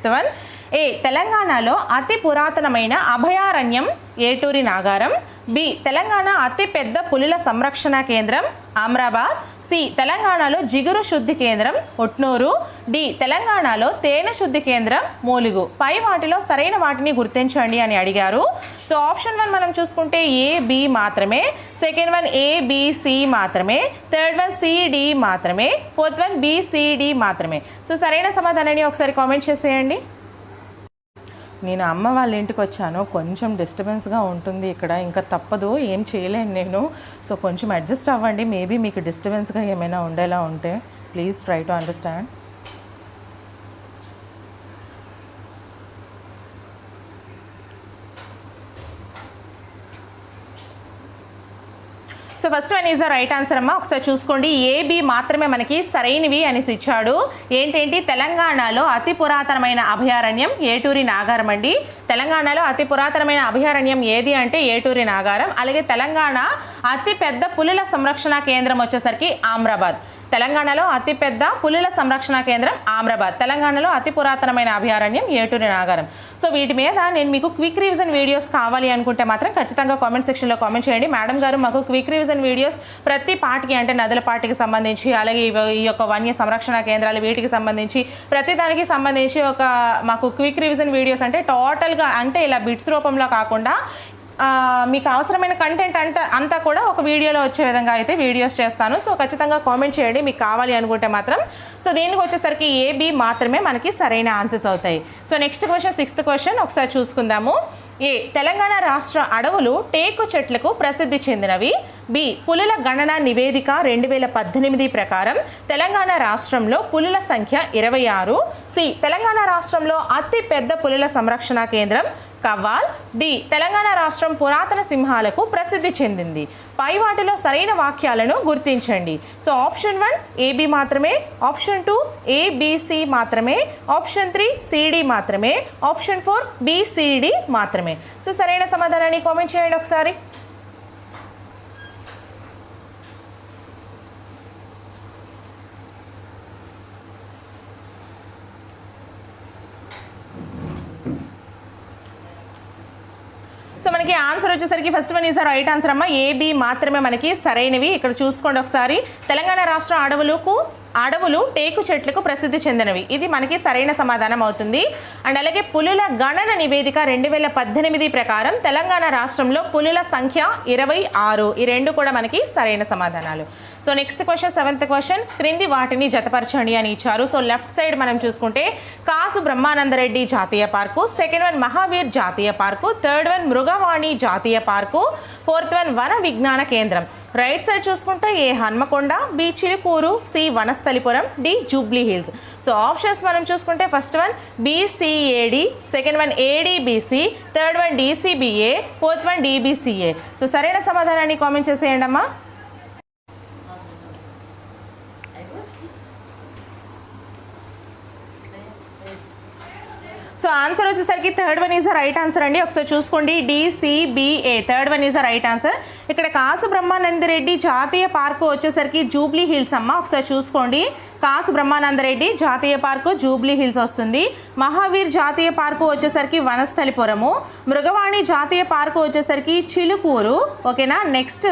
Fifth one ఏ తెలంగాణలో అతి పురాతనమైన అభయారణ్యం ఏటూరి నాగారం బి తెలంగాణ అతి పెద్ద పులుల సంరక్షణ కేంద్రం అమ్రాబాద్ సి తెలంగాణలో జిగురు శుద్ధి కేంద్రం ఒట్నూరు డి తెలంగాణలో తేనె శుద్ధి కేంద్రం మూలుగు. పై వాటిలో సరైన వాటిని గుర్తించండి అని అడిగారు. సో ఆప్షన్ వన్ మనం చూసుకుంటే ఏ బి మాత్రమే second one A B C మాత్రమే థర్డ్ వన్ సిడి మాత్రమే fourth one B C D మాత్రమే. సో సరైన సమాధానాన్ని ఒకసారి కామెంట్ చేసేయండి. నేను అమ్మ వాళ్ళ ఇంటికి వచ్చాను. కొంచెం డిస్టర్బెన్స్గా ఉంటుంది ఇక్కడ. ఇంకా తప్పదు. ఏం చేయలేను నేను. సో కొంచెం అడ్జస్ట్ అవ్వండి. మేబీ మీకు డిస్టర్బెన్స్గా ఏమైనా ఉండేలా ఉంటే please try to understand so first one is the right answer అమ్మా. ఒకసారి చూసుకోండి. ఏబి మాత్రమే మనకి సరైనవి అనేసి ఇచ్చాడు. ఏంటేంటి? తెలంగాణలో అతి పురాతనమైన అభయారణ్యం ఏటూరి నాగారం అండి. తెలంగాణలో అతి పురాతనమైన అభయారణ్యం ఏది అంటే ఏటూరి నాగారం. అలాగే తెలంగాణ అతి పెద్ద పులుల సంరక్షణ కేంద్రం వచ్చేసరికి ఆమ్రాబాద్. తెలంగాణలో అతిపెద్ద పులుల సంరక్షణ కేంద్రం ఆమ్రాబాద్ తెలంగాణలో అతి పురాతనమైన అభయారణ్యం ఏటూరి నాగారం. సో వీటి మీద నేను మీకు క్విక్ రివిజన్ వీడియోస్ కావాలి అనుకుంటే మాత్రం ఖచ్చితంగా కామెంట్ సెక్షన్లో కామెంట్ చేయండి. మేడం గారు మాకు క్విక్ రివిజన్ వీడియోస్ ప్రతి పార్టీకి అంటే నదుల పార్టీకి సంబంధించి అలాగే ఈ యొక్క వన్య సంరక్షణ కేంద్రాలు వీటికి సంబంధించి ప్రతి దానికి సంబంధించి ఒక మాకు క్విక్ రివిజన్ వీడియోస్ అంటే టోటల్గా అంటే ఇలా బిట్స్ రూపంలో కాకుండా మీకు అవసరమైన కంటెంట్ అంట అంతా కూడా ఒక వీడియోలో వచ్చే విధంగా అయితే వీడియోస్ చేస్తాను. సో ఖచ్చితంగా కామెంట్ చేయండి. మీకు కావాలి అనుకుంటే మాత్రం. సో దీనికి వచ్చేసరికి ఏబి మాత్రమే మనకి సరైన ఆన్సర్స్ అవుతాయి. So next question sixth question ఒకసారి చూసుకుందాము. ఏ తెలంగాణ రాష్ట్ర అడవులు టేకు చెట్లకు ప్రసిద్ధి చెందినవి? బి. పులుల గణన నివేదిక రెండు వేల పద్దెనిమిది ప్రకారం తెలంగాణ రాష్ట్రంలో పులుల సంఖ్య ఇరవై ఆరు. సి. తెలంగాణ రాష్ట్రంలో అతి పెద్ద పులుల సంరక్షణ కేంద్రం కవ్వాల్. డి. తెలంగాణ రాష్ట్రం పురాతన సింహాలకు ప్రసిద్ధి చెందింది. పై వాటిలో సరైన వాక్యాలను గుర్తించండి. So option one A B మాత్రమే. Option two A B C మాత్రమే. ఆప్షన్ త్రీ సిడి మాత్రమే. Option four B C D మాత్రమే. సో సరైన సమాధానాన్ని కామెంట్ చేయండి ఒకసారి సో మనకి ఆన్సర్ వచ్చేసరికి first one is right answer అమ్మ. ఏబి మాత్రమే మనకి సరైనవి. ఇక్కడ చూసుకోండి ఒకసారి. తెలంగాణ రాష్ట్ర అడవులకు అడవులు టేకు చెట్లకు ప్రసిద్ధి చెందినవి. ఇది మనకి సరైన సమాధానం అవుతుంది. అండ్ అలాగే పులుల గణన నివేదిక రెండు వేల పద్దెనిమిది ప్రకారం తెలంగాణ రాష్ట్రంలో పులుల సంఖ్య ఇరవై ఆరు. ఈ రెండు కూడా మనకి సరైన సమాధానాలు. So next question seventh question క్రింది వాటిని జతపరచండి అని ఇచ్చారు. సో లెఫ్ట్ సైడ్ మనం చూసుకుంటే కాసు బ్రహ్మానందరెడ్డి జాతీయ పార్కు సెకండ్ వన్ మహావీర్ జాతీయ పార్కు థర్డ్ వన్ మృగవాణి జాతీయ పార్కు ఫోర్త్ వన్ వన విజ్ఞాన కేంద్రం. రైట్ సైడ్ చూసుకుంటే A Hanamkonda B Chilukur C Vanasthalipuram D Jubilee Hills. So options మనం చూసుకుంటే first one B C A D second one A D B C third one D C B A fourth one D B C A so సరైన సమాధానాన్ని comment చేసేయండి అమ్మా so answer వచ్చేసరికి third one is right answer అండి. ఒకసారి చూసుకోండి. D C B A third one is right answer ఇక్కడ కాసు బ్రహ్మానందరెడ్డి జాతీయ పార్కు వచ్చేసరికి జూబ్లీ హిల్స్ అమ్మ. ఒకసారి చూసుకోండి. కాసు బ్రహ్మానందరెడ్డి జాతీయ పార్కు జూబ్లీ హిల్స్ వస్తుంది. మహావీర్ జాతీయ పార్కు వచ్చేసరికి వనస్థలిపురము. మృగవాణి జాతీయ పార్కు వచ్చేసరికి చిలుకూరు. ఓకేనా? నెక్స్ట్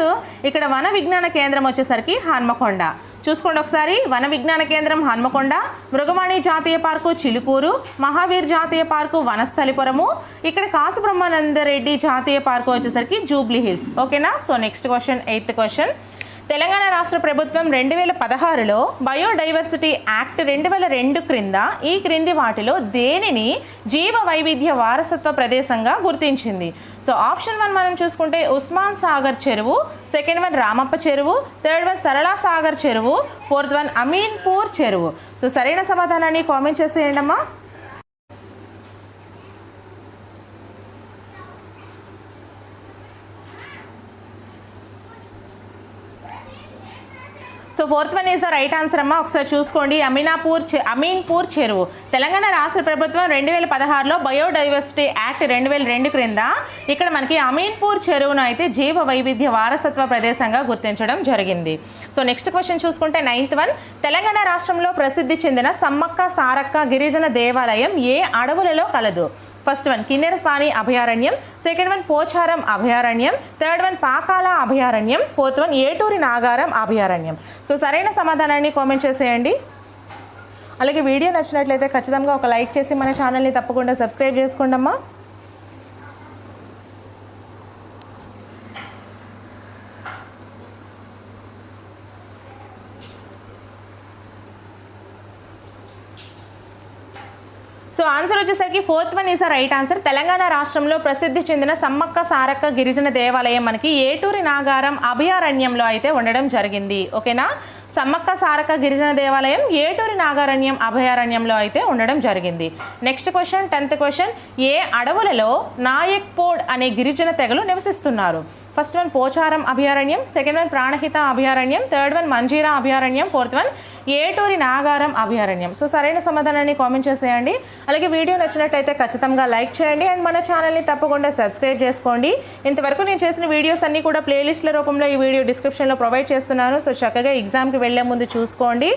ఇక్కడ వన విజ్ఞాన కేంద్రం వచ్చేసరికి హన్మకొండ. చూసుకోండి ఒకసారి. వన విజ్ఞాన కేంద్రం హన్మకొండ మృగవాణి జాతీయ పార్కు చిలుకూరు మహావీర్ జాతీయ పార్కు వనస్థలిపురము ఇక్కడ కాసబ్రహ్మానందరెడ్డి జాతీయ పార్కు వచ్చేసరికి జూబ్లీ హిల్స్. ఓకేనా? So next question eighth question Telangana రాష్ట్ర ప్రభుత్వం రెండు వేల పదహారులో బయోడైవర్సిటీ యాక్ట్ రెండు వేల రెండు క్రింద ఈ క్రింది వాటిలో దేనిని జీవ వైవిధ్య వారసత్వ ప్రదేశంగా గుర్తించింది? సో ఆప్షన్ వన్ మనం చూసుకుంటే ఉస్మాన్ సాగర్ చెరువు సెకండ్ వన్ రామప్ప చెరువు థర్డ్ వన్ సరళా సాగర్ చెరువు ఫోర్త్ వన్ అమీన్పూర్ చెరువు. సో సరైన సమాధానాన్ని కామెంట్ చేసేయండి అమ్మా so fourth one is the right answer అమ్మా. ఒకసారి చూసుకోండి. అమీనాపూర్ అమీన్పూర్ చెరువు. తెలంగాణ రాష్ట్ర ప్రభుత్వం రెండు వేల పదహారులో బయోడైవర్సిటీ యాక్ట్ రెండు వేల రెండు క్రింద ఇక్కడ మనకి అమీన్పూర్ చెరువును అయితే జీవ వైవిధ్య వారసత్వ ప్రదేశంగా గుర్తించడం జరిగింది. సో నెక్స్ట్ క్వశ్చన్ చూసుకుంటే నైన్త్ వన్ తెలంగాణ రాష్ట్రంలో ప్రసిద్ధి చెందిన సమ్మక్క సారక్క గిరిజన దేవాలయం ఏ అడవులలో కలదు? ఫస్ట్ వన్ కిన్నెరసాని అభయారణ్యం సెకండ్ వన్ పోచారం అభయారణ్యం థర్డ్ వన్ పాకాల అభయారణ్యం ఫోర్త్ వన్ ఏటూరి నాగారం అభయారణ్యం సో సరైన సమాధానాన్ని కామెంట్ చేసేయండి. అలాగే వీడియో నచ్చినట్లయితే ఖచ్చితంగా ఒక లైక్ చేసి మన ఛానల్ని తప్పకుండా సబ్స్క్రైబ్ చేసుకోండి సో ఆన్సర్ వచ్చేసరికి fourth one is right answer. Telangana రాష్ట్రంలో ప్రసిద్ధి చెందిన సమ్మక్క సారక్క గిరిజన దేవాలయం మనకి ఏటూరి నాగారం అభయారణ్యంలో అయితే ఉండడం జరిగింది. ఓకేనా? సమ్మక్క సారక్క గిరిజన దేవాలయం ఏటూరి నాగారణ్యం అభయారణ్యంలో అయితే ఉండడం జరిగింది. Next question tenth question A అడవులలో నాయక్ పోడ్ అనే గిరిజన తెగలు నివసిస్తున్నారు? ఫస్ట్ వన్ పోచారం అభయారణ్యం సెకండ్ వన్ ప్రాణహిత అభయారణ్యం థర్డ్ వన్ మంజీరా అభయారణ్యం ఫోర్త్ వన్ ఏటూరి నాగారం అభయారణ్యం. సో సరైన సమాధానాన్ని కామెంట్ చేసేయండి. అలాగే వీడియో నచ్చినట్లయితే ఖచ్చితంగా లైక్ చేయండి అండ్ మన ఛానల్ని తప్పకుండా సబ్స్క్రైబ్ చేసుకోండి. ఇంతవరకు నేను చేసిన వీడియోస్ అన్నీ కూడా ప్లేలిస్ట్ల రూపంలో ఈ వీడియో డిస్క్రిప్షన్లో ప్రొవైడ్ చేస్తున్నాను. సో చక్కగా ఎగ్జామ్కి వెళ్ళే ముందు చూసుకోండి.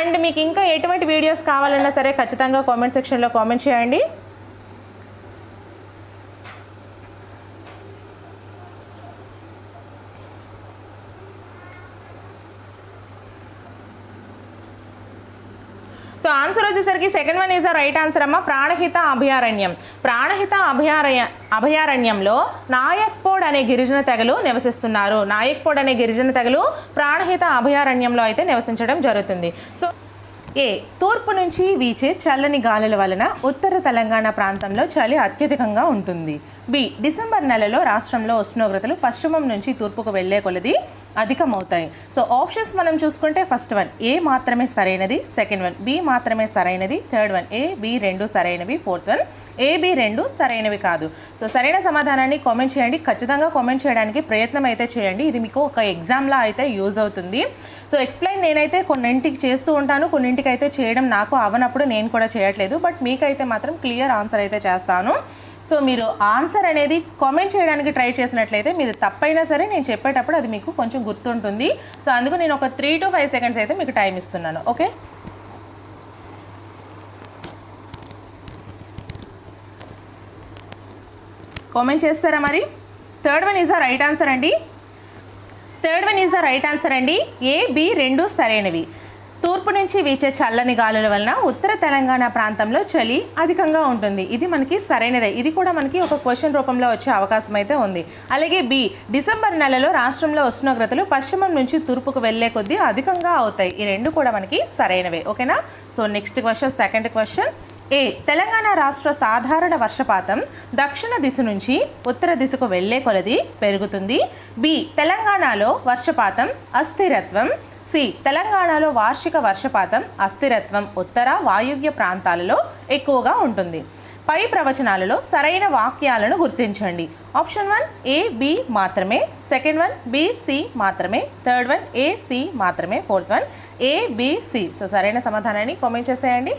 అండ్ మీకు ఇంకా ఎటువంటి వీడియోస్ కావాలన్నా సరే ఖచ్చితంగా కామెంట్ సెక్షన్లో కామెంట్ చేయండి సో ఆన్సర్ వచ్చేసరికి second one is the right answer అమ్మ. ప్రాణహిత అభయారణ్యం. ప్రాణహిత అభయారణ్య అభయారణ్యంలో నాయక్పోడ్ అనే గిరిజన తెగలు నివసిస్తున్నారు. నాయక్పోడ్ అనే గిరిజన తెగలు ప్రాణహిత అభయారణ్యంలో అయితే నివసించడం జరుగుతుంది. సో ఏ తూర్పు నుంచి వీచే చల్లని గాలుల వలన ఉత్తర తెలంగాణ ప్రాంతంలో చలి అత్యధికంగా ఉంటుంది. బి డిసెంబర్ నెలలో రాష్ట్రంలో ఉష్ణోగ్రతలు పశ్చిమం నుంచి తూర్పుకు వెళ్ళే కొలది అధికమవుతాయి. సో ఆప్షన్స్ మనం చూసుకుంటే ఫస్ట్ వన్ ఏ మాత్రమే సరైనది సెకండ్ వన్ బి మాత్రమే సరైనది థర్డ్ వన్ ఏ బి రెండు సరైనవి ఫోర్త్ వన్ ఏ బి రెండు సరైనవి కాదు. సో సరైన సమాధానాన్ని కామెంట్ చేయండి. ఖచ్చితంగా కామెంట్ చేయడానికి ప్రయత్నం అయితే చేయండి. ఇది మీకు ఒక ఎగ్జామ్లా అయితే యూజ్ అవుతుంది. సో ఎక్స్ప్లెయిన్ నేనైతే కొన్నింటికి చేస్తూ ఉంటాను. కొన్నింటికి అయితే చేయడం నాకు అవనప్పుడు నేను కూడా చేయట్లేదు. బట్ మీకైతే మాత్రం క్లియర్ ఆన్సర్ అయితే చేస్తాను. సో మీరు ఆన్సర్ అనేది కామెంట్ చేయడానికి ట్రై చేసినట్లయితే మీరు తప్పైనా సరే నేను చెప్పేటప్పుడు అది మీకు కొంచెం గుర్తుంటుంది. సో అందుకు నేను ఒక త్రీ టు ఫైవ్ సెకండ్స్ అయితే మీకు టైం ఇస్తున్నాను. ఓకే కామెంట్ చేస్తారా మరి? Third one is the right answer అండి. Third one is the right answer అండి. ఏ బి రెండు సరైనవి. తూర్పు నుంచి వీచే చల్లని గాలుల వలన ఉత్తర తెలంగాణ ప్రాంతంలో చలి అధికంగా ఉంటుంది. ఇది మనకి సరైనదే. ఇది కూడా మనకి ఒక క్వశ్చన్ రూపంలో వచ్చే అవకాశం అయితే ఉంది. అలాగే బి డిసెంబర్ నెలలో రాష్ట్రంలో ఉష్ణోగ్రతలు పశ్చిమం నుంచి తూర్పుకు వెళ్ళే కొద్దీ అధికంగా అవుతాయి. ఈ రెండు కూడా మనకి సరైనవే. ఓకేనా? So next question second question. A Telangana రాష్ట్ర సాధారణ వర్షపాతం దక్షిణ దిశ నుంచి ఉత్తర దిశకు వెళ్ళే కొలది పెరుగుతుంది. బి తెలంగాణలో వర్షపాతం అస్థిరత్వం సి. తెలంగాణలో వార్షిక వర్షపాతం అస్థిరత్వం ఉత్తర వాయువ్య ప్రాంతాలలో ఎక్కువగా ఉంటుంది. పై ప్రవచనాలలో సరైన వాక్యాలను గుర్తించండి. ఆప్షన్ వన్ ఏ బి మాత్రమే. సెకండ్ వన్ బి సి మాత్రమే. థర్డ్ వన్ ఏ సి మాత్రమే. Fourth one A B C. So సరైన సమాధానాన్ని కామెంట్ చేసేయండి.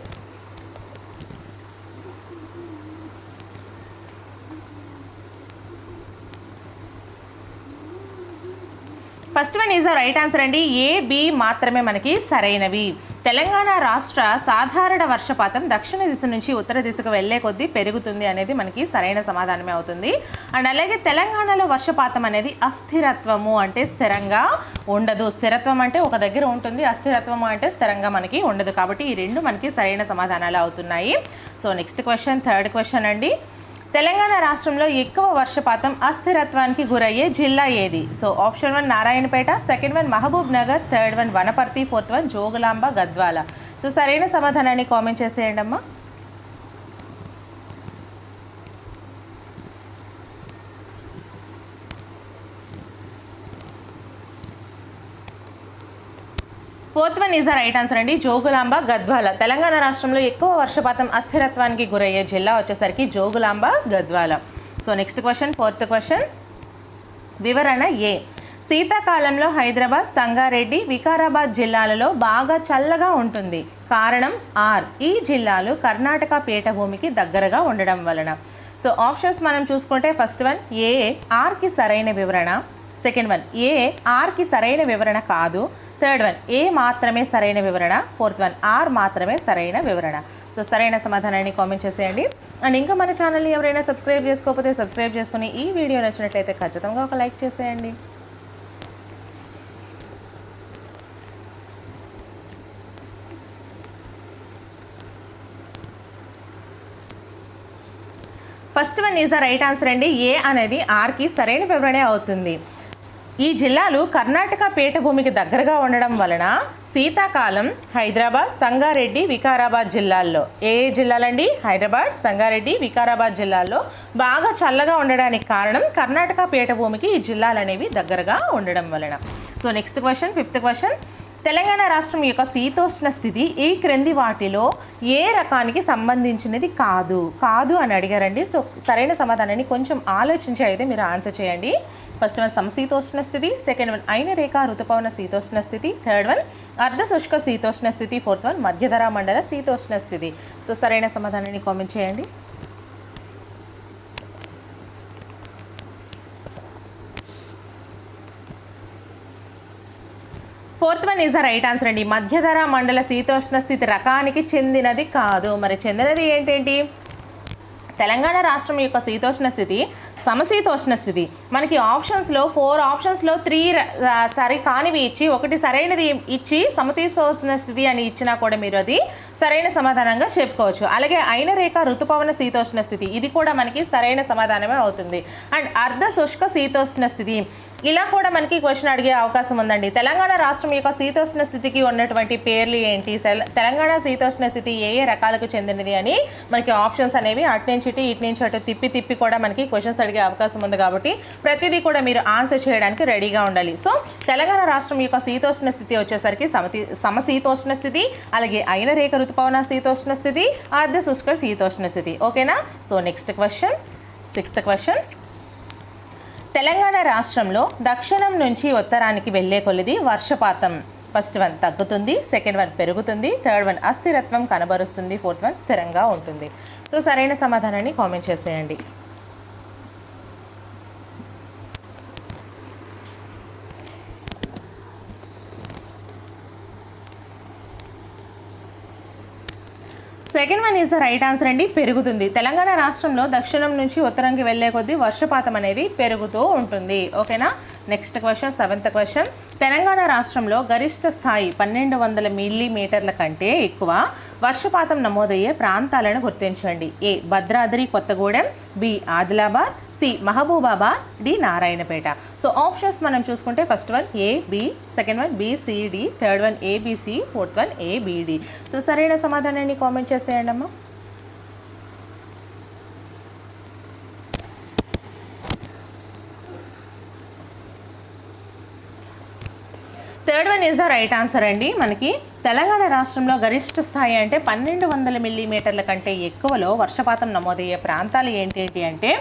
First one is the right answer అండి. ఏ బి మాత్రమే మనకి సరైనవి. తెలంగాణ రాష్ట్ర సాధారణ వర్షపాతం దక్షిణ దిశ నుంచి ఉత్తర దిశకు వెళ్ళే కొద్దీ పెరుగుతుంది అనేది మనకి సరైన సమాధానమే అవుతుంది. అండ్ అలాగే తెలంగాణలో వర్షపాతం అనేది అస్థిరత్వము అంటే స్థిరంగా ఉండదు. స్థిరత్వం అంటే ఒక దగ్గర ఉంటుంది అస్థిరత్వము అంటే స్థిరంగా మనకి ఉండదు. కాబట్టి ఈ రెండు మనకి సరైన సమాధానాలు అవుతున్నాయి. So next question third question అండి. తెలంగాణ రాష్ట్రంలో ఎక్కువ వర్షపాతం అస్థిరత్వానికి గురయ్యే జిల్లా ఏది? So option one Narayanpet second one Mahabubnagar third one Wanaparthy fourth one Jogulamba Gadwal. So సరైన సమాధానాన్ని కామెంట్ చేసేయండి అమ్మా fourth one is the right answer అండి. జోగులాంబ గద్వాల. తెలంగాణ రాష్ట్రంలో ఎక్కువ వర్షపాతం అస్థిరత్వానికి గురయ్యే జిల్లా వచ్చేసరికి Jogulamba Gadwal. So next question fourth question వివరణ ఏ? శీతాకాలంలో హైదరాబాద్ సంగారెడ్డి వికారాబాద్ జిల్లాలలో బాగా చల్లగా ఉంటుంది. కారణం ఆర్. ఈ జిల్లాలు కర్ణాటక పీఠభూమికి దగ్గరగా ఉండడం వలన. సో ఆప్షన్స్ మనం చూసుకుంటే ఫస్ట్ వన్ ఏ ఆర్కి సరైన వివరణ. సెకండ్ వన్ ఏ ఆర్కి సరైన వివరణ కాదు. థర్డ్ వన్ ఏ మాత్రమే సరైన వివరణ. ఫోర్త్ వన్ ఆర్ మాత్రమే సరైన వివరణ. సో సరైన సమాధానాన్ని కామెంట్ చేసేయండి. అండ్ ఇంకా మన ఛానల్ని ఎవరైనా సబ్స్క్రైబ్ చేసుకోకపోతే సబ్స్క్రైబ్ చేసుకుని ఈ వీడియో నచ్చినట్లయితే ఖచ్చితంగా ఒక లైక్ చేసేయండి. First one is the right answer అండి. ఏ అనేది ఆర్కి సరైన వివరణే అవుతుంది. ఈ జిల్లాలు కర్ణాటక పీఠభూమికి దగ్గరగా ఉండడం వలన శీతాకాలం హైదరాబాద్ సంగారెడ్డి వికారాబాద్ జిల్లాల్లో. ఏ ఏ జిల్లాలండి? హైదరాబాద్ సంగారెడ్డి వికారాబాద్ జిల్లాల్లో బాగా చల్లగా ఉండడానికి కారణం కర్ణాటక పీఠభూమికి ఈ జిల్లాలు అనేవి దగ్గరగా ఉండడం వలన. So next question fifth question Telangana రాష్ట్రం యొక్క శీతోష్ణ స్థితి ఈ క్రింది వాటిలో ఏ రకానికి సంబంధించినది కాదు. కాదు అని అడిగారండి. సో సరైన సమాధానాన్ని కొంచెం ఆలోచించి అయితే మీరు ఆన్సర్ చేయండి. ఫస్ట్ వన్ సమశీతోష్ణ స్థితి సెకండ్ వన్ అయిన రేఖ ఋతుపవన శీతోష్ణ స్థితి థర్డ్ వన్ అర్ధ శుష్క శీతోష్ణ స్థితి ఫోర్త్ వన్ మధ్యధరా మండల శీతోష్ణ స్థితి. సో సరైన సమాధానాన్ని కామెంట్ చేయండి. Fourth one is the right answer అండి. మధ్యధర మండల శీతోష్ణ స్థితి రకానికి చెందినది కాదు. మరి చెందినది ఏంటేంటి? తెలంగాణ రాష్ట్రం యొక్క శీతోష్ణ స్థితి సమశీతోష్ణ స్థితి. మనకి ఆప్షన్స్లో ఫోర్ ఆప్షన్స్లో త్రీ సరి కానివి ఇచ్చి ఒకటి సరైనది ఇచ్చి సమతీతోష్ణ స్థితి అని ఇచ్చినా కూడా మీరు అది సరైన సమాధానంగా చెప్పుకోవచ్చు. అలాగే అయిన రేఖ ఋతుపవన శీతోష్ణ స్థితి. ఇది కూడా మనకి సరైన సమాధానమే అవుతుంది. అండ్ అర్ధ శుష్క శీతోష్ణ స్థితి. ఇలా కూడా మనకి క్వశ్చన్ అడిగే అవకాశం ఉందండి. తెలంగాణ రాష్ట్రం యొక్క శీతోష్ణ స్థితికి ఉన్నటువంటి పేర్లు ఏంటి? సెల- తెలంగాణ శీతోష్ణ స్థితి ఏ ఏ రకాలకు చెందినది అని మనకి ఆప్షన్స్ అనేవి అటు నుంచి ఇటు ఇటు నుంచి అటు తిప్పి తిప్పి కూడా మనకి క్వశ్చన్స్ అడిగే అవకాశం ఉంది కాబట్టి ప్రతిదీ కూడా మీరు ఆన్సర్ చేయడానికి రెడీగా ఉండాలి. సో తెలంగాణ రాష్ట్రం యొక్క శీతోష్ణ స్థితి వచ్చేసరికి సమతి సమశీతోష్ణ స్థితి అలాగే అయిన రేఖ ఋతుపవన శీతోష్ణ స్థితి అర్ధ శుష్క శీతోష్ణ స్థితి. ఓకేనా? So next question sixth question Telangana రాష్ట్రంలో దక్షిణం నుంచి ఉత్తరానికి వెళ్ళే కొలిది వర్షపాతం. ఫస్ట్ వన్ తగ్గుతుంది సెకండ్ వన్ పెరుగుతుంది థర్డ్ వన్ అస్థిరత్వం కనబరుస్తుంది ఫోర్త్ వన్ స్థిరంగా ఉంటుంది. సో సరైన సమాధానాన్ని కామెంట్ చేసేయండి. Second one is the right answer అండి పెరుగుతుంది. తెలంగాణ రాష్ట్రంలో దక్షిణం నుంచి ఉత్తరంకి వెళ్ళే కొద్దీ వర్షపాతం అనేది పెరుగుతూ ఉంటుంది. ఓకేనా? Next question seventh question Telangana రాష్ట్రంలో గరిష్ట స్థాయి పన్నెండు వందల మిల్లీమీటర్ల కంటే ఎక్కువ వర్షపాతం నమోదయ్యే ప్రాంతాలను గుర్తించండి. A Bhadradri Kothagudem B Adilabad C Mahabubabad D Narayanpet. So options మనం చూసుకుంటే first one A B second one B C D third one A B C fourth one A B D so సరైన సమాధానాన్ని comment చేసేయండి అమ్మా third one is the right answer అండి మనకి. తెలంగాణ రాష్ట్రంలో గరిష్ట స్థాయి అంటే పన్నెండు వందల మిల్లీమీటర్ల కంటే ఎక్కువలో వర్షపాతం నమోదయ్యే ప్రాంతాలు ఏంటేంటి అంటే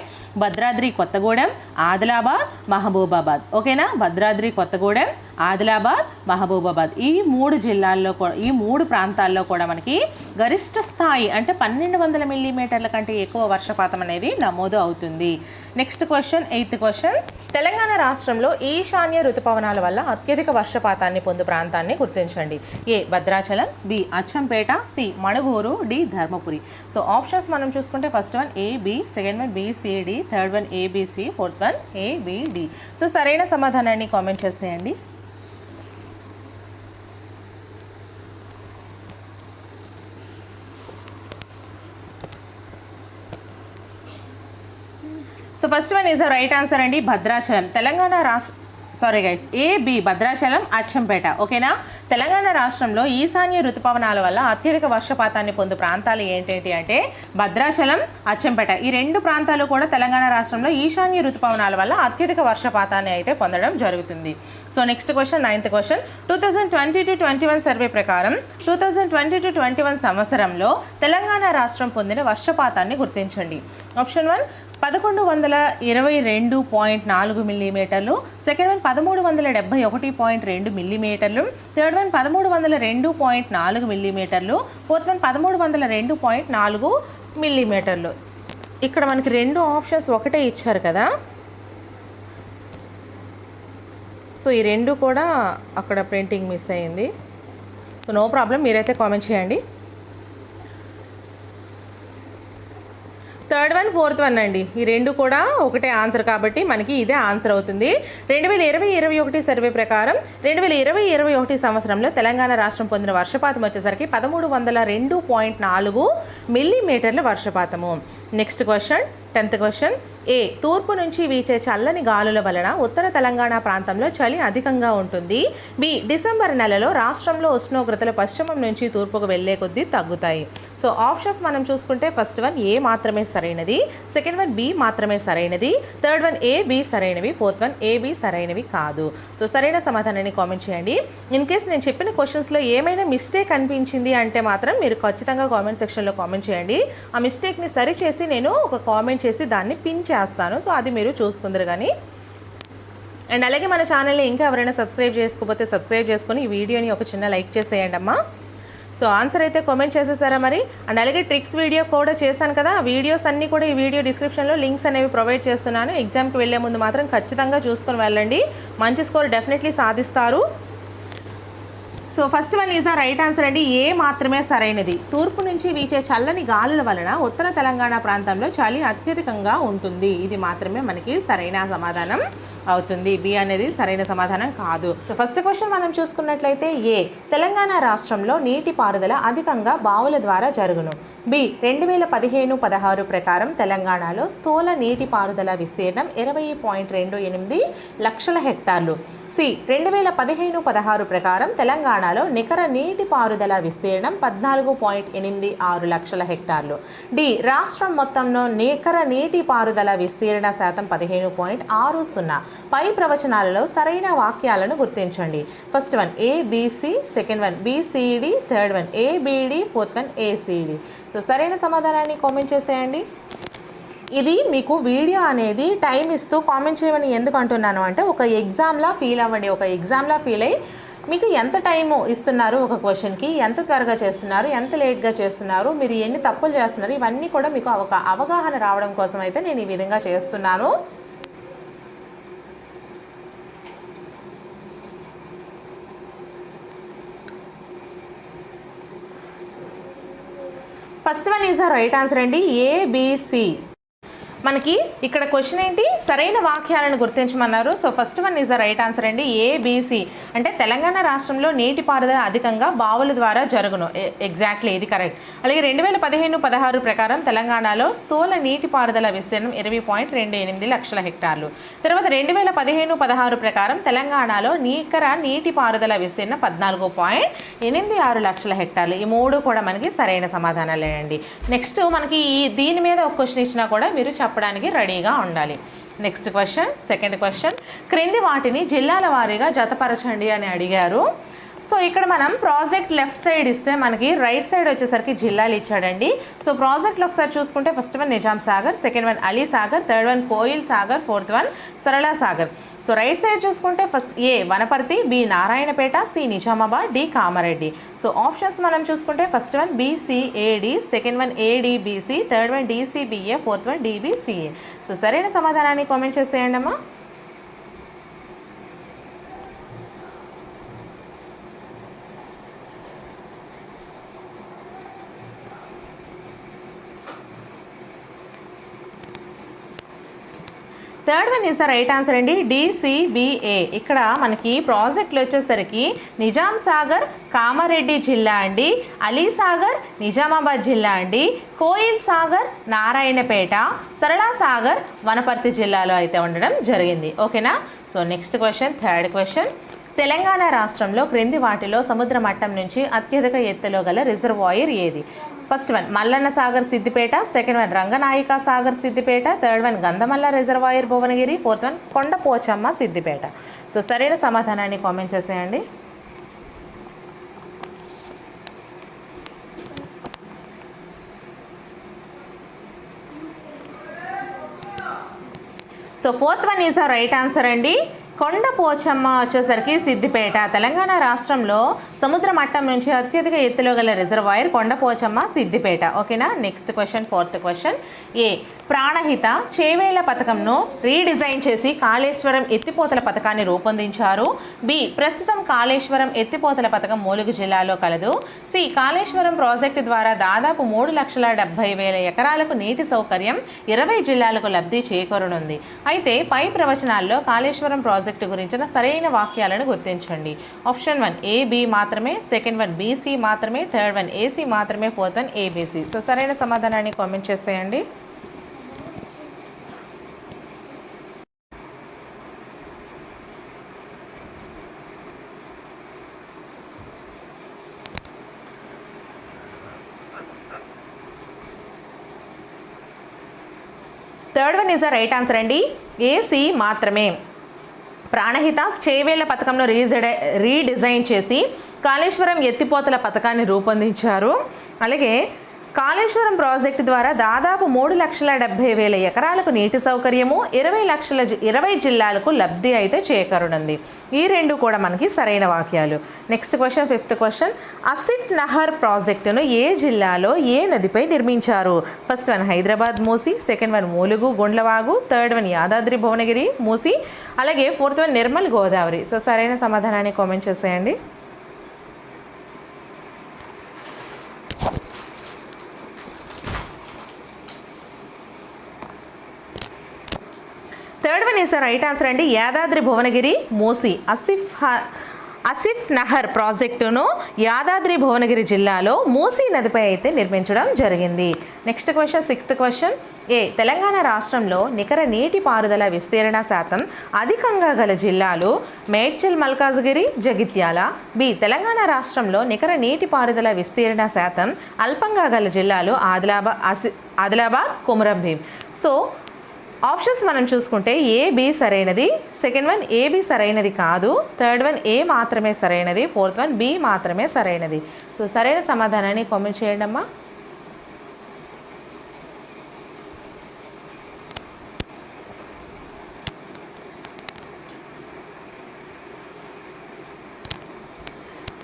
భద్రాద్రి కొత్తగూడెం ఆదిలాబాద్ మహబూబాబాద్. ఓకేనా? భద్రాద్రి కొత్తగూడెం ఆదిలాబాద్ మహబూబాబాద్. ఈ మూడు జిల్లాల్లో కూడా ఈ మూడు ప్రాంతాల్లో కూడా మనకి గరిష్ట స్థాయి అంటే పన్నెండు వందల మిల్లీమీటర్ల కంటే ఎక్కువ వర్షపాతం అనేది నమోదు అవుతుంది. Next question eighth question. Telangana రాష్ట్రంలో ఈశాన్య ఋతుపవనాల వల్ల అత్యధిక వర్షపాతాన్ని పొందు ప్రాంతాన్ని గుర్తించండి. A Bhadrachalam B Achampet C Manuguru D Dharmapuri. So options మనం చూసుకుంటే first one A B second one B C D third one A B C fourth one A B D so సరైన సమాధానాన్ని కామెంట్ చేసేయండి. So first one is the right answer అండి భద్రాచలం. తెలంగాణ రాష్ట్ర sorry guys A B Bhadrachalam Achampet. ఓకేనా? తెలంగాణ రాష్ట్రంలో ఈశాన్య ఋతుపవనాల వల్ల అత్యధిక వర్షపాతాన్ని పొందు ప్రాంతాలు ఏంటేంటి అంటే భద్రాచలం అచ్చంపేట. ఈ రెండు ప్రాంతాలు కూడా తెలంగాణ రాష్ట్రంలో ఈశాన్య ఋతుపవనాల వల్ల అత్యధిక వర్షపాతాన్ని అయితే పొందడం జరుగుతుంది. So next question ninth question two thousand twenty to twenty one survey ప్రకారం two thousand twenty to twenty one సంవత్సరంలో తెలంగాణ రాష్ట్రం పొందిన వర్షపాతాన్ని గుర్తించండి. ఆప్షన్ వన్ పదకొండు వందల ఇరవై రెండు పాయింట్ నాలుగు మిల్లీమీటర్లు సెకండ్ వన్ పదమూడు వందల డెబ్బై ఒకటి పాయింట్ రెండు మిల్లీమీటర్లు థర్డ్ వన్ పదమూడు వందల రెండు పాయింట్ నాలుగు మిల్లీమీటర్లు ఫోర్త్ వన్ పదమూడు వందల రెండు పాయింట్ నాలుగు మిల్లీమీటర్లు. ఇక్కడ మనకి రెండు ఆప్షన్స్ ఒకటే ఇచ్చారు కదా. సో ఈ రెండు కూడా అక్కడ ప్రింటింగ్ మిస్ అయ్యింది. సో నో ప్రాబ్లం మీరైతే కామెంట్ చేయండి. థర్డ్ వన్ ఫోర్త్ వన్ అండి. ఈ రెండు కూడా ఒకటే ఆన్సర్ కాబట్టి మనకి ఇదే ఆన్సర్ అవుతుంది. రెండు వేల ఇరవై ఇరవై ఒకటి సర్వే ప్రకారం రెండు వేల ఇరవై ఇరవై ఒకటి సంవత్సరంలో తెలంగాణ రాష్ట్రం పొందిన వర్షపాతం వచ్చేసరికి పదమూడు వందల రెండు పాయింట్ నాలుగు మిల్లీమీటర్ల వర్షపాతము. Next question. Tenth question. A తూర్పు నుంచి వీచే చల్లని గాలుల వలన ఉత్తర తెలంగాణ ప్రాంతంలో చలి అధికంగా ఉంటుంది. బి డిసెంబర్ నెలలో రాష్ట్రంలో ఉష్ణోగ్రతలు పశ్చిమం నుంచి తూర్పుకు వెళ్ళే కొద్దీ తగ్గుతాయి. సో ఆప్షన్స్ మనం చూసుకుంటే ఫస్ట్ వన్ ఏ మాత్రమే సరైనది సెకండ్ వన్ బి మాత్రమే సరైనది థర్డ్ వన్ ఏ బి సరైనవి ఫోర్త్ వన్ ఏ బి సరైనవి కాదు. సో సరైన సమాధానాన్ని కామెంట్ చేయండి. ఇన్ కేస్ నేను చెప్పిన క్వశ్చన్స్లో ఏమైనా మిస్టేక్ అనిపించింది అంటే మాత్రం మీరు ఖచ్చితంగా కామెంట్ సెక్షన్లో కామెంట్ చేయండి. ఆ మిస్టేక్ని సరిచేసి నేను ఒక కామెంట్ చేసి దాన్ని పిన్ చేస్తాను. సో అది మీరు చూసుకుందరు కానీ అండ్ అలాగే మన ఛానల్ని ఇంకా ఎవరైనా సబ్స్క్రైబ్ చేసుకోకపోతే సబ్స్క్రైబ్ చేసుకొని ఈ వీడియోని ఒక చిన్న లైక్ చేసేయండి అమ్మా. సో ఆన్సర్ అయితే కామెంట్ చేసేసారా మరి? అండ్ అలాగే ట్రిక్స్ వీడియో కూడా చేశాను కదా. వీడియోస్ అన్నీ కూడా ఈ వీడియో డిస్క్రిప్షన్లో లింక్స్ అనేవి ప్రొవైడ్ చేస్తున్నాను. ఎగ్జామ్కి వెళ్ళే ముందు మాత్రం ఖచ్చితంగా చూసుకొని వెళ్ళండి. మంచి స్కోర్ డెఫినెట్లీ సాధిస్తారు. So first one is the right answer అండి. ఏ మాత్రమే సరైనది. తూర్పు నుంచి వీచే చల్లని గాలుల వలన ఉత్తర తెలంగాణ ప్రాంతంలో చలి అత్యధికంగా ఉంటుంది. ఇది మాత్రమే మనకి సరైన సమాధానం అవుతుంది. బి అనేది సరైన సమాధానం కాదు. సో ఫస్ట్ క్వశ్చన్ మనం చూసుకున్నట్లయితే ఏ. తెలంగాణ రాష్ట్రంలో నీటి పారుదల అధికంగా బావుల ద్వారా జరుగును. బి. రెండు వేల పదిహేను పదహారు ప్రకారం తెలంగాణలో స్థూల నీటి పారుదల విస్తీర్ణం ఇరవై పాయింట్ రెండు ఎనిమిది లక్షల హెక్టార్లు. సి. రెండు వేల పదిహేను పదహారు ప్రకారం తెలంగాణ తెలంగాణలో నికర నీటి పారుదల విస్తీర్ణం పద్నాలుగు పాయింట్ ఎనిమిది ఆరు లక్షల హెక్టార్లు. డి రాష్ట్రం మొత్తంలో నికర నీటి పారుదల విస్తీర్ణ శాతం పదిహేను పాయింట్ ఆరు సున్నా. పై ప్రవచనాలలో సరైన వాక్యాలను గుర్తించండి. First one A B C second one B C D third one A B D fourth one A C D so సరైన సమాధానాన్ని కామెంట్ చేసేయండి. ఇది మీకు వీడియో అనేది టైం ఇస్తూ కామెంట్ చేయమని ఎందుకు అంటున్నాను అంటే ఒక ఎగ్జామ్లా ఫీల్ అవ్వండి. ఒక ఎగ్జామ్లా ఫీల్ అయ్యి మీకు ఎంత టైము ఇస్తున్నారు ఒక క్వశ్చన్కి? ఎంత త్వరగా చేస్తున్నారు? ఎంత లేట్గా చేస్తున్నారు? మీరు ఎన్ని తప్పులు చేస్తున్నారు? ఇవన్నీ కూడా మీకు ఒక అవగాహన రావడం కోసం అయితే నేను ఈ విధంగా చేస్తున్నాను. First one is the right answer అండి. ఏబిసి మనకి ఇక్కడ క్వశ్చన్ ఏంటి? సరైన వాక్యాలను గుర్తించమన్నారు. So first one is the right answer అండి. ఏబీసీ అంటే తెలంగాణ రాష్ట్రంలో నీటిపారుదల అధికంగా బావుల ద్వారా జరుగును. ఎగ్జాక్ట్లీ ఇది కరెక్ట్ అలాగే రెండు వేల పదిహేను పదహారు ప్రకారం తెలంగాణలో స్థూల నీటిపారుదల విస్తీర్ణం ఇరవై పాయింట్ రెండు ఎనిమిది లక్షల హెక్టార్లు. తర్వాత రెండు వేల పదిహేను పదహారు ప్రకారం తెలంగాణలో నీకర నీటిపారుదల విస్తీర్ణం పద్నాలుగు పాయింట్ ఎనిమిది ఆరు లక్షల హెక్టార్లు. ఈ మూడు కూడా మనకి సరైన సమాధానాలేనండి నెక్స్ట్ మనకి ఈ దీని మీద ఒక క్వశ్చన్ ఇచ్చినా కూడా మీరు చెప్పడానికి రెడీగా ఉండాలి. నెక్స్ట్ క్వశ్చన్ సెకండ్ క్వశ్చన్ క్రింది వాటిని జిల్లాల వారీగా జతపరచండి అని అడిగారు. సో ఇక్కడ మనం ప్రాజెక్ట్ లెఫ్ట్ సైడ్ ఇస్తే మనకి రైట్ సైడ్ వచ్చేసరికి జిల్లాలు ఇచ్చాడండి. సో ప్రాజెక్ట్లో ఒకసారి చూసుకుంటే first one Nizam Sagar second one Ali Sagar third one Koil Sagar fourth one Sarala Sagar. So right side చూసుకుంటే first A Wanaparthy B Narayanpet C Nizamabad D Kamareddy. So options మనం చూసుకుంటే first one B C A D second one A D B C third one D C B A fourth one D B C A so సరైన సమాధానాన్ని comment చేసేయండి అమ్మా third one is the right answer అండి. DCBA ఇక్కడ మనకి ప్రాజెక్టులు వచ్చేసరికి నిజాం సాగర్ కామారెడ్డి జిల్లా అండి. అలీ సాగర్ నిజామాబాద్ జిల్లా అండి. కోయిల్ సాగర్ నారాయణపేట సరళా సాగర్ వనపర్తి జిల్లాలో అయితే ఉండడం జరిగింది. ఓకేనా? So next question third question Telangana రాష్ట్రంలో క్రింది వాటిలో సముద్ర మట్టం నుంచి అత్యధిక ఎత్తులో గల రిజర్వాయర్ ఏది? First one Mallanna Sagar Siddipet. Second one Ranganayaka Sagar Siddipet. Third one Gandhamalla reservoir Bhuvanagiri. Fourth one Kondapochamma Siddipet. So సరైన సమాధానాన్ని కామెంట్ చేసేయండి. So fourth one is the right answer అండి. కొండ పోచమ్మ వచ్చేసరికి సిద్దిపేట తెలంగాణ రాష్ట్రంలో సముద్ర మట్టం నుంచి అత్యధిక ఎత్తులో గల రిజర్వాయర్ కొండ పోచమ్మ సిద్దిపేట. ఓకేనా? Next question fourth question A Pranahita Chevella పథకంను రీడిజైన్ చేసి కాళేశ్వరం ఎత్తిపోతల పథకాన్ని రూపొందించారు. బి ప్రస్తుతం కాళేశ్వరం ఎత్తిపోతల పథకం మూలుగు జిల్లాలో కలదు. సి కాళేశ్వరం ప్రాజెక్టు ద్వారా దాదాపు మూడు లక్షల డెబ్బై వేల ఎకరాలకు నీటి సౌకర్యం ఇరవై జిల్లాలకు లబ్ధి చేకూరనుంది. అయితే పై ప్రవచనాల్లో కాళేశ్వరం ప్రాజెక్టు గురించిన సరైన వాక్యాలను గుర్తించండి. ఆప్షన్ వన్ ఏబి మాత్రమే సెకండ్ వన్ బీసీ మాత్రమే థర్డ్ వన్ ఏసీ మాత్రమే fourth one A B C so సరైన సమాధానాన్ని కామెంట్ చేసేయండి. Third one is the right answer అండి. ఏసీ మాత్రమే. ప్రాణహిత చేవేళ్ళ పథకంలో రీజడ రీడిజైన్ చేసి కాళేశ్వరం ఎత్తిపోతల పథకాన్ని రూపొందించారు. అలాగే కాళేశ్వరం ప్రాజెక్టు ద్వారా దాదాపు మూడు లక్షల డెబ్బై వేల ఎకరాలకు నీటి సౌకర్యము ఇరవై లక్షల ఇరవై జిల్లాలకు లబ్ధి అయితే చేకూరనుంది. ఈ రెండు కూడా మనకి సరైన వాక్యాలు. Next question fifth question. Asif Nahar ప్రాజెక్టును ఏ జిల్లాలో ఏ నదిపై నిర్మించారు? First one Hyderabad Musi. Second one Mulugu Gundlavagu. Third one Yadadri Bhuvanagiri Musi. అలాగే fourth one Nirmal Godavari. So సరైన సమాధానాన్ని కామెంట్ చేసేయండి. Third one is right answer అండి. యాదాద్రి భువనగిరి మూసి. అసిఫ్ హ- అసిఫ్ నహర్ ప్రాజెక్టును యాదాద్రి భువనగిరి జిల్లాలో మూసీ నదిపై అయితే నిర్మించడం జరిగింది. Next question sixth question A Telangana రాష్ట్రంలో నికర నీటి పారుదల విస్తీర్ణ శాతం అధికంగా గల జిల్లాలు మేడ్చల్ మల్కాజ్గిరి జగిత్యాల. బి తెలంగాణ రాష్ట్రంలో నికర నీటి పారుదల విస్తీర్ణ శాతం అల్పంగా గల జిల్లాలు ఆదిలాబాద్ అసి ఆదిలాబాద్ కుమరంభీం. సో ఆప్షన్స్ మనం చూసుకుంటే ఏబి సరైనది. సెకండ్ వన్ ఏబి సరైనది కాదు. థర్డ్ వన్ ఏ మాత్రమే సరైనది. ఫోర్త్ వన్ బి మాత్రమే సరైనది. సో సరైన సమాధానాన్ని కామెంట్ చేయండి అమ్మా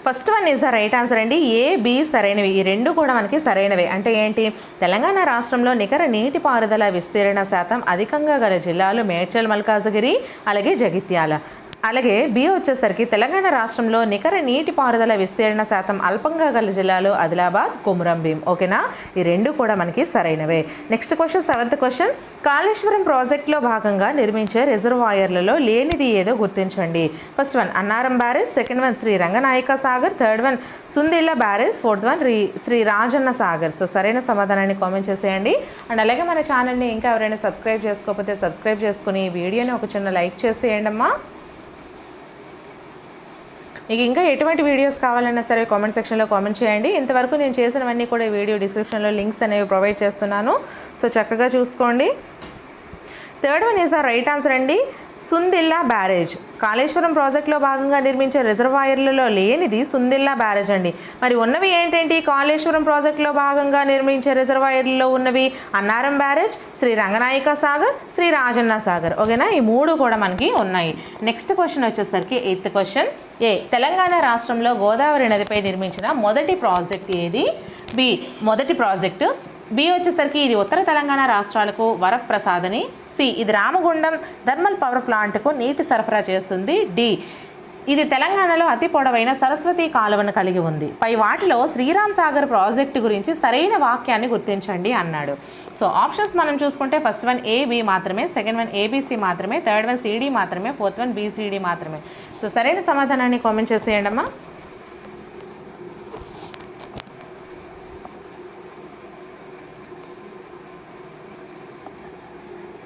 first one is the right answer అండి. ఏ బి సరైనవి. ఈ రెండు కూడా మనకి సరైనవే. అంటే ఏంటి? తెలంగాణ రాష్ట్రంలో నికర నీటిపారుదల విస్తీర్ణ శాతం అధికంగా గల జిల్లాలు మేడ్చల్ మల్కాజగిరి అలాగే జగిత్యాల. అలాగే బి వచ్చేసరికి తెలంగాణ రాష్ట్రంలో నికర నీటిపారుదల విస్తీర్ణ శాతం అల్పంగా గల జిల్లాలు ఆదిలాబాద్ కుమురం భీం. ఓకేనా? ఈ రెండు కూడా మనకి సరైనవే. Next question seventh question Kaleshwaram ప్రాజెక్టులో భాగంగా నిర్మించే రిజర్వాయర్లలో లేనిది ఏదో గుర్తించండి. First one Annaram barrage. Second one Sri Ranganayaka Sagar. Third one Sundilla barrage. Fourth one రీ శ్రీ రాజన్న సాగర్. సో సరైన సమాధానాన్ని కామెంట్ చేసేయండి. అండ్ అలాగే మన ఛానల్ని ఇంకా ఎవరైనా సబ్స్క్రైబ్ చేసుకోకపోతే సబ్స్క్రైబ్ చేసుకుని ఈ వీడియోని ఒక చిన్న లైక్ చేసేయండి అమ్మా మీకు ఇంకా ఎటువంటి వీడియోస్ కావాలన్నా సరే కామెంట్ సెక్షన్లో కామెంట్ చేయండి. ఇంతవరకు నేను చేసినవన్నీ కూడా వీడియో డిస్క్రిప్షన్లో లింక్స్ అనేవి ప్రొవైడ్ చేస్తున్నాను. సో చక్కగా చూసుకోండి. Third one is the right answer Sundilla. Sundilla barrage. Kaleshwaram ప్రాజెక్టులో భాగంగా నిర్మించే రిజర్వాయర్లలో లేనిది సుందిల్లా బ్యారేజ్ అండి. మరి ఉన్నవి ఏంటంటి? కాళేశ్వరం ప్రాజెక్టులో భాగంగా నిర్మించే రిజర్వాయర్లలో ఉన్నవి అన్నారం బ్యారేజ్ శ్రీ రంగనాయక సాగర్ శ్రీ రాజన్న సాగర్. ఓకేనా? ఈ మూడు కూడా మనకి ఉన్నాయి. నెక్స్ట్ క్వశ్చన్ వచ్చేసరికి ఎయిత్ క్వశ్చన్. ఏ తెలంగాణ రాష్ట్రంలో గోదావరి నదిపై నిర్మించిన మొదటి ప్రాజెక్ట్ ఏది? బి మొదటి ప్రాజెక్టు. బి వచ్చేసరికి ఇది ఉత్తర తెలంగాణ రాష్ట్రాలకు వరప్రసాదని. సి ఇది రామగుండం థర్మల్ పవర్ ప్లాంట్కు నీటి సరఫరా చేస్తుంది. డి ఇది తెలంగాణలో అతి పొడవైన సరస్వతి కాలువను కలిగి ఉంది. పై వాటిలో శ్రీరామ్ సాగర్ ప్రాజెక్టు గురించి సరైన వాక్యాన్ని గుర్తించండి అన్నాడు. సో ఆప్షన్స్ మనం చూసుకుంటే ఫస్ట్ వన్ ఏబి మాత్రమే second one A B C మాత్రమే థర్డ్ వన్ సిడి మాత్రమే fourth one B C D మాత్రమే. సో సరైన సమాధానాన్ని కామెంట్ చేసేయండి అమ్మా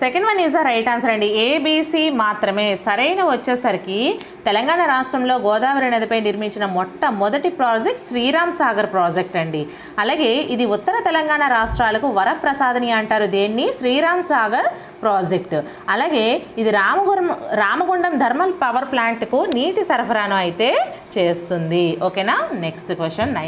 second one is the right answer అండి. ఏబీసీ మాత్రమే. సరైన వచ్చేసరికి తెలంగాణ రాష్ట్రంలో గోదావరి నదిపై నిర్మించిన మొట్టమొదటి ప్రాజెక్ట్ శ్రీరామ్ సాగర్ ప్రాజెక్ట్ అండి. అలాగే ఇది ఉత్తర తెలంగాణ రాష్ట్రాలకు వరప్రసాదని అంటారు. దేన్ని? శ్రీరామ్ సాగర్ ప్రాజెక్ట్. అలాగే ఇది రామగురం రామగుండం థర్మల్ పవర్ ప్లాంట్కు నీటి సరఫరాను అయితే చేస్తుంది. ఓకేనా? Next question nine.